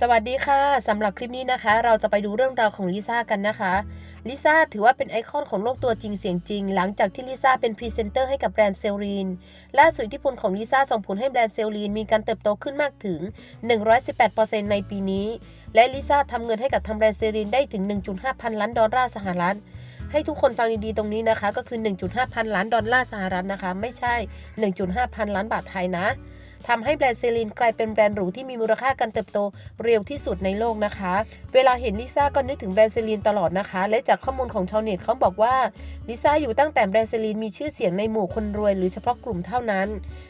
สวัสดีค่ะสำหรับคลิปนี้นะคะ เราจะไปดูเรื่องราวของลิซ่ากันนะคะลิซ่าถือว่าเป็นไอคอนของโลกตัวจริงเสียงจริง หลังจากที่ลิซ่าเป็นพรีเซนเตอร์ให้กับแบรนด์เซรีนล่าสุดทธิพลของลิซ่าส่งผลให้แบรนด์เซรีนมีการเติบโตขึ้นมากถึง 118%ในปีนี้ และลิซ่าทำเงินให้กับทางแบรนด์เซรีนได้ถึง 1.5 พันล้านดอลลาร์สหรัฐให้ทุกคนฟังดีๆตรงนี้นะคะ ก็คือ 1.5 พันล้านดอลลาร์สหรัฐนะคะ ไม่ใช่ 1.5 พันล้านบาทไทยนะ ทำให้แบรนด์เซรีนกลายเป็นแบรนด์หรูที่มีมูลค่าการเติบโตเร็วที่สุดในโลกนะคะ เวลาเห็นลิซ่าก็นึกถึงแบรนด์เซรีนตลอดนะคะ และจากข้อมูลของชาวเน็ตเขาบอกว่าลิซ่าอยู่ตั้งแต่แบรนด์เซรีนมีชื่อเสียงในหมู่คนรวย หรือเฉพาะกลุ่มเท่านั้น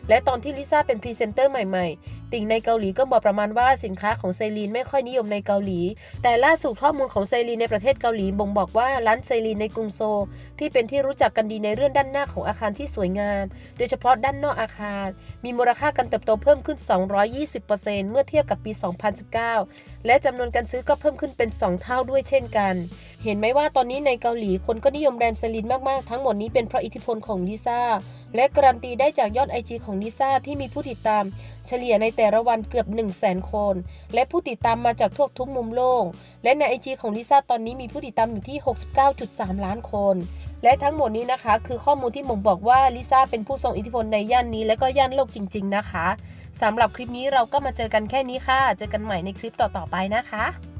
และตอนที่ลิซ่าเป็นพรีเซนเตอร์ใหม่ๆติ่งในเกาหลีก็บอกประมาณว่าสินค้าของเซรีนไม่ค่อยนิยมในเกาหลี แต่ล่าสุดข้อมูลของเซรีนในประเทศเกาหลีบ่งบอกว่าร้านเซรีนในกรุงโซลที่เป็นที่รู้จักกันดีในเรื่องด้านหน้าของอาคารที่สวยงาม โดยเฉพาะด้านนอกอาคาร มีมูลค่าการเติบโตเพิ่มขึ้น 220%เมื่อเทียบกับปี 2019 และจำนวนการซื้อก็เพิ่มขึ้นเป็น 2 เท่าด้วยเช่นกัน เห็นไหมว่าตอนนี้ในเกาหลีคนก็นิยมแบรนด์เซรีนมาก ๆ ทั้งหมดนี้เป็นเพราะอิทธิพลของลิซ่า และการันตีได้จากยอด IG ของลิซ่าที่มีผู้ติดตาม เฉลี่ยในแต่ละวันเกือบ 1 0 0 0 0แสนคน และผู้ติดตามมาจากทั่วทุกมุมโลก และใน IG ของลิซ่าตอนนี้มีผู้ติดตามอยู่ที่ 69.3 ล้านคน และทั้งหมดนี้นะคะ คือข้อมูลที่ผมบอกว่าลิซ่าเป็นผู้ทรงอิทธิพลในย่านนี้และก็ย่านโลกจริง ๆ นะคะสำหรับคลิปนี้เราก็มาเจอกันแค่นี้ค่ะ เจอกันใหม่ในคลิปต่อๆไปนะคะ